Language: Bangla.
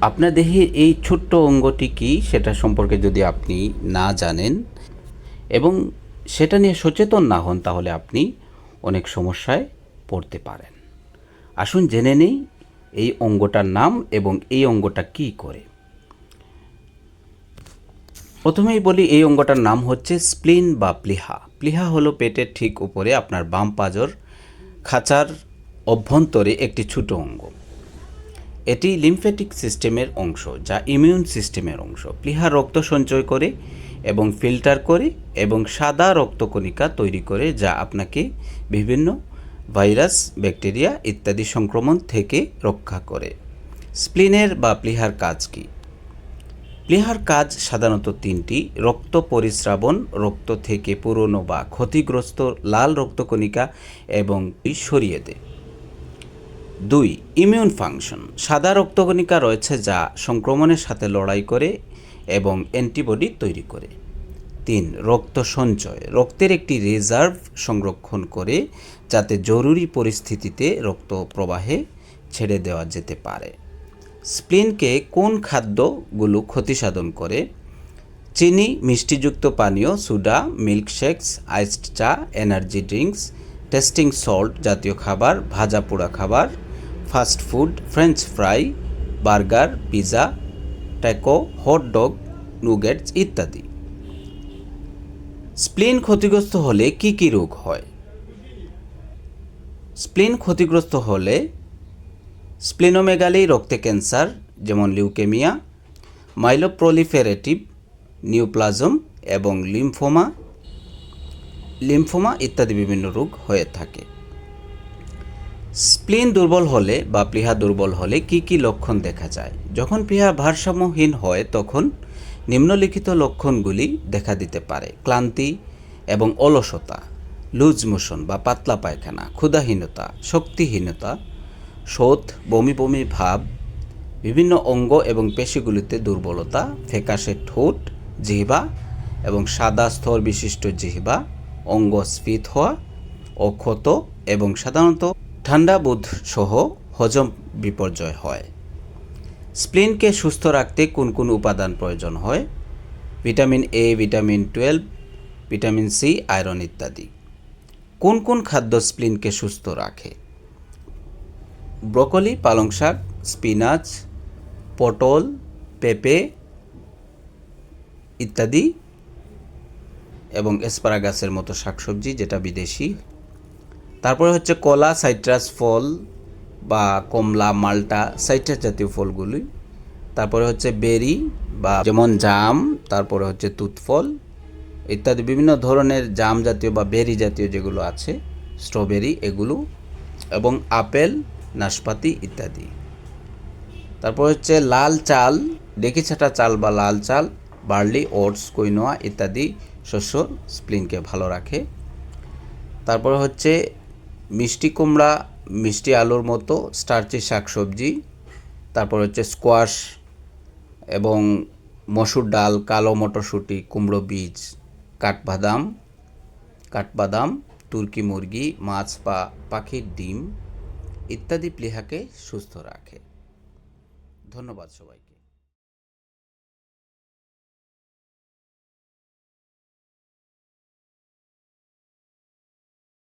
আপনার দেহের এই ছোট্ট অঙ্গটি কী সেটা সম্পর্কে যদি আপনি না জানেন এবং সেটা নিয়ে সচেতন না হন, তাহলে আপনি অনেক সমস্যায় পড়তে পারেন। আসুন জেনে নেই এই অঙ্গটার নাম এবং এই অঙ্গটা কী করে। প্রথমেই বলি এই অঙ্গটার নাম হচ্ছে স্প্লিন বা প্লিহা। প্লিহা হলো পেটের ঠিক উপরে আপনার বাম পাজর খাঁচার অভ্যন্তরে একটি ছোট অঙ্গ। এটি লিম্ফ্যাটিক সিস্টেমের অংশ, যা ইমিউন সিস্টেমের অংশ। প্লিহা রক্ত সঞ্চয় করে এবং ফিল্টার করে এবং সাদা রক্তকণিকা তৈরি করে, যা আপনাকে বিভিন্ন ভাইরাস, ব্যাকটেরিয়া ইত্যাদি সংক্রমণ থেকে রক্ষা করে। স্প্লিনের বা প্লিহার কাজ কী? প্লিহার কাজ সাধারণত তিনটি, রক্ত পরিস্রাবণ, রক্ত থেকে পুরনো বা ক্ষতিগ্রস্ত লাল রক্তকণিকা এবং সরিয়ে দেয়। দুই ইমিউন ফাংশন সাদা রক্তকণিকা রয়েছে যা সংক্রমণের সাথে লড়াই করে এবং অ্যান্টিবডি তৈরি করে। তিন, রক্ত সঞ্চয়। রক্তের একটি রিজার্ভ সংরক্ষণ করে যাতে জরুরি পরিস্থিতিতে রক্ত প্রবাহে ছেড়ে দেওয়া যেতে পারে। স্প্লিনকে কোন খাদ্যগুলো ক্ষতি সাধন করে? চিনি, মিষ্টিযুক্ত পানীয়, সুডা, মিল্কশেকস, আইসড চা, এনার্জি ড্রিঙ্কস, টেস্টিং সল্ট জাতীয় খাবার, ভাজা পোড়া খাবার fast food, french fry, burger pizza taco, hot dog, nuggets ইত্যাদি। স্প্লিন ক্ষতিগ্রস্ত হলে কি কি রোগ হয়? স্প্লিন ক্ষতিগ্রস্ত হলে স্প্লিনোমেগালি রক্তে ক্যান্সার, যেমন লিউকেমিয়া, মাইলোপ্রলিফেরেটিভ, নিউপ্লাজম এবং লিম্ফোমা লিম্ফোমা ইত্যাদি বিভিন্ন রোগ হয়ে থাকে। স্প্লিন দুর্বল হলে বা প্লিহা দুর্বল হলে কি কি লক্ষণ দেখা যায়? যখন প্লিহা ভারসাম্যহীন হয়, তখন নিম্নলিখিত লক্ষণগুলি দেখা দিতে পারে। ক্লান্তি এবং অলসতা, লুজ মোশন বা পাতলা পায়খানা, ক্ষুধাহীনতা, শক্তিহীনতা, শোধ, বমি বমি ভাব, বিভিন্ন অঙ্গ এবং পেশিগুলিতে দুর্বলতা, ফ্যাকাশে ঠোঁট, জিহ্বা এবং সাদা স্তর বিশিষ্ট জিহ্বা অঙ্গ স্ফীত হওয়া, অক্ষত এবং সাধারণত ঠান্ডা বোধ সহ হজম বিপর্যয় হয়। স্প্লিনকে সুস্থ রাখতে কোন কোন উপাদান প্রয়োজন হয়? Vitamin A vitamin twelve, vitamin C iron ইত্যাদি। কোন কোন খাদ্য স্প্লিনকে সুস্থ রাখে? ব্রকলি, পালং শাক, স্পিনাচ, পটল, পেঁপে ইত্যাদি এবং এসপারাগাসের মতো শাকসবজি যেটা বিদেশি তারপরে হচ্ছে কলা, সাইট্রাস ফল বা কমলা, মাল্টা, সাইট্রাস জাতীয় ফলগুলি। তারপরে হচ্ছে বেরি বা যেমন জাম, তারপরে হচ্ছে তুতফল ইত্যাদি বিভিন্ন ধরনের জাম জাতীয় বা বেরি জাতীয় যেগুলো আছে, স্ট্রবেরি এগুলো এবং আপেল, নাশপাতি ইত্যাদি। তারপর হচ্ছে লাল চাল, ডেকি ছাটা চাল বা লাল চাল, বার্লি, ওটস কৈনোয়া ইত্যাদি শস্য স্প্লিনকে ভালো রাখে। তারপরে হচ্ছে মিষ্টি কুমড়া, মিষ্টি আলুর মতো, স্টার্চি শাকসবজি, তারপর হচ্ছে স্কোয়াশ এবং মসুর ডাল, কালো মটরশুঁটি, কুমড়ো বীজ, কাঠবাদাম কাঠবাদাম, তুর্কি মুরগি, মাছ বা পাখির ডিম ইত্যাদি প্লিহাকে সুস্থ রাখে। ধন্যবাদ সবাই